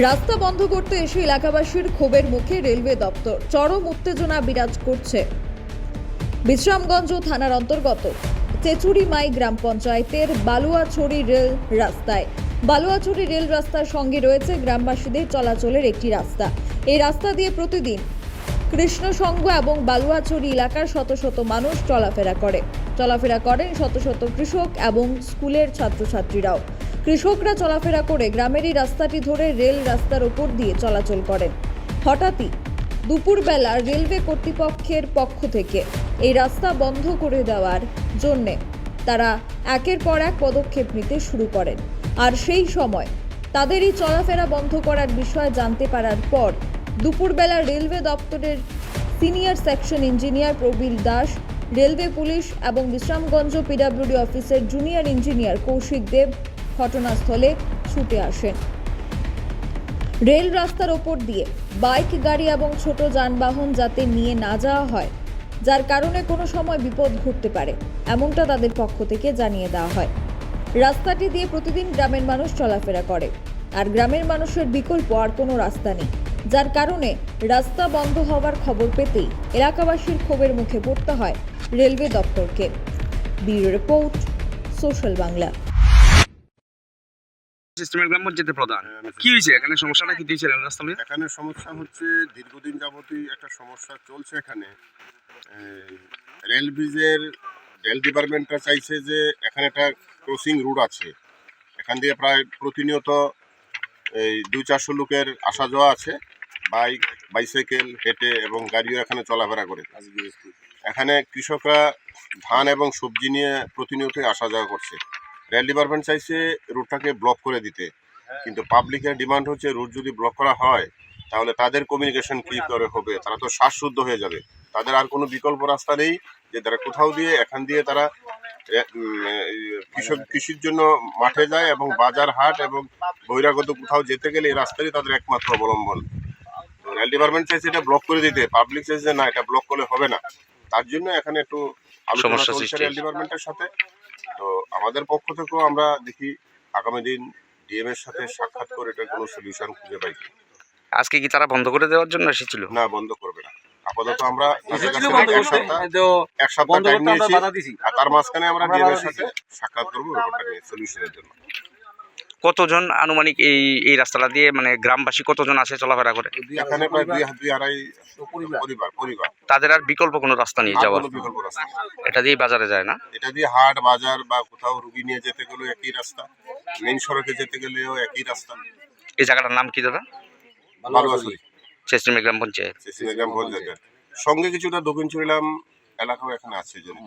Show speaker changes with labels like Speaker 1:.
Speaker 1: রাস্তা বন্ধ করতে এসে এলাকাবাসীর ক্ষোভের মুখে রেলওয়ে দপ্তর। চরম উত্তেজনা বিরাজ করছে। বিশ্রামগঞ্জ থানার অন্তর্গত চেচুড়িমাই গ্রাম পঞ্চায়েতের বালুয়াছড়ি রেল রাস্তায়। বালুয়াছড়ি রেল রাস্তার সঙ্গে রয়েছে গ্রামবাসীদের চলাচলের একটি রাস্তা। এই রাস্তা দিয়ে প্রতিদিন কৃষ্ণসংঘ এবং বালুয়াছড়ি এলাকার শত শত মানুষ চলাফেরা করে। চলাফেরা করেন শত শত কৃষক এবং স্কুলের ছাত্রছাত্রীরাও। কৃষকরা চলাফেরা করে গ্রামেরই রাস্তাটি ধরে রেল রাস্তার ওপর দিয়ে চলাচল করেন। হঠাৎই দুপুরবেলা রেলওয়ে কর্তৃপক্ষের পক্ষ থেকে এই রাস্তা বন্ধ করে দেওয়ার জন্যে তারা একের পর এক পদক্ষেপ নিতে শুরু করেন। আর সেই সময় তাদেরই চলাফেরা বন্ধ করার বিষয়ে জানতে পারার পর দুপুরবেলা রেলওয়ে দপ্তরের senior section engineer Prabir Das, railway police এবং বিশ্রামগঞ্জ পিডাব্লিউডি অফিসের জুনিয়র ইঞ্জিনিয়ার কৌশিক দেব ঘটনাস্থলে ছুটে আসেন। রেল রাস্তার ওপর দিয়ে বাইক, গাড়ি এবং ছোট যানবাহন যাতে নিয়ে না যাওয়া হয়, যার কারণে কোনো সময় বিপদ ঘটতে পারে, এমনটা তাদের পক্ষ থেকে জানিয়ে দেওয়া হয়। রাস্তাটি দিয়ে প্রতিদিন গ্রামের মানুষ চলাফেরা করে, আর গ্রামের মানুষের বিকল্প আর কোনো রাস্তা নেই, যার কারণে রাস্তা বন্ধ হওয়ার খবর পেতেই এলাকাবাসীর ক্ষোভের মুখে পড়তে হয় রেলওয়ে দপ্তরকে। Bureau report, social Bangla.
Speaker 2: সিস্টেমের গ্রাম পঞ্চায়েতের প্রধান। কি হয়েছে? এখানে সমস্যাটা কি দিয়েছে রেল রাস্তা
Speaker 3: এখানে সমস্যা হচ্ছে দীর্ঘদিন যাবতই একটা সমস্যা চলছে এখানে। রেল ব্রিজের রেল ডিপার্টমেন্টটা চাইছে যে এখানে একটা ক্রসিং রুট আছে। এখান দিয়ে প্রায় প্রতিনিয়ত এই দুই চারশো লোকের আসা যাওয়া আছে। বাইক বাইসাইকেল হেঁটে এবং গাড়িও এখানে চলাফেরা করে। এখানে কৃষকরা ধান এবং সবজি নিয়ে প্রতিনিয়তই আসা যাওয়া করছে। রেল ডিপার্টমেন্ট চাইছে রুটটাকে ব্লক করে দিতে। কিন্তু পাবলিকের ডিমান্ড হচ্ছে রুট যদি ব্লক করা হয় তাহলে তাদের কমিউনিকেশন কি করে হবে? তারা তো শ্বাসরুদ্ধ হয়ে যাবে। তাদের আর কোনো বিকল্প রাস্তা নেই যে তারা কোথাও দিয়ে এখান দিয়ে তারা কৃষক কৃষির জন্য মাঠে যায় এবং বাজার হাট এবং বহিরাগত কোথাও যেতে গেলে এই রাস্তারই তাদের একমাত্র অবলম্বন। রেল ডিপার্টমেন্ট চাইছে এটা ব্লক করে দিতে। পাবলিক চাইছে না এটা ব্লক করলে হবে না। তার জন্য এখানে একটু আলোচনা
Speaker 2: সমস্যা
Speaker 3: চলছে রেল ডিপার্টমেন্টের সাথে। তো আমাদের পক্ষ থেকেও আমরা দেখি আগামী দিন ডিএম এর সাথে সাক্ষাৎ করে এটা কোনো সলিউশন খুঁজে পাই
Speaker 2: আজকে কি তারা বন্ধ করে দেওয়ার জন্য এসেছিল?
Speaker 3: না বন্ধ করবে না। আপাতত আমরা এক সপ্তাহ টাইম নিয়েছি আর তার মাঝখানে আমরা ডিএম এর সাথে সাক্ষাৎ করব ব্যাপারটা নিয়ে সলিউশনের জন্য।
Speaker 2: কতজন আনুমানিক এই এই রাস্তাটা দিয়ে মানে গ্রামবাসী কতজন আসে চলাফেরা করে?
Speaker 3: এখানে প্রায় দুই দুই আড়াই
Speaker 4: পরিবার।
Speaker 3: পরিবার পরিবার।
Speaker 2: তাদের আর বিকল্প কোনো রাস্তা নিয়ে
Speaker 3: আর
Speaker 2: যাওয়ার।
Speaker 3: কোনো বিকল্প রাস্তা নেই।
Speaker 2: এটা দিয়ে বাজারে যায় না?
Speaker 3: এটা দিয়ে হাট বাজার বা কোথাও রুগী নিয়ে যেতে গেলেও একই রাস্তা। মেন সড়কে যেতে গেলেও একই রাস্তা।
Speaker 2: এই জায়গাটার নাম কি দাদা?
Speaker 3: ভালোবাসি
Speaker 2: চেস্টিমে গ্রাম পঞ্চায়েত।
Speaker 3: ভোজনগর সঙ্গে কিছুটা দক্ষিণ চুরিলাম এলাকাও এখানে আছে জড়িত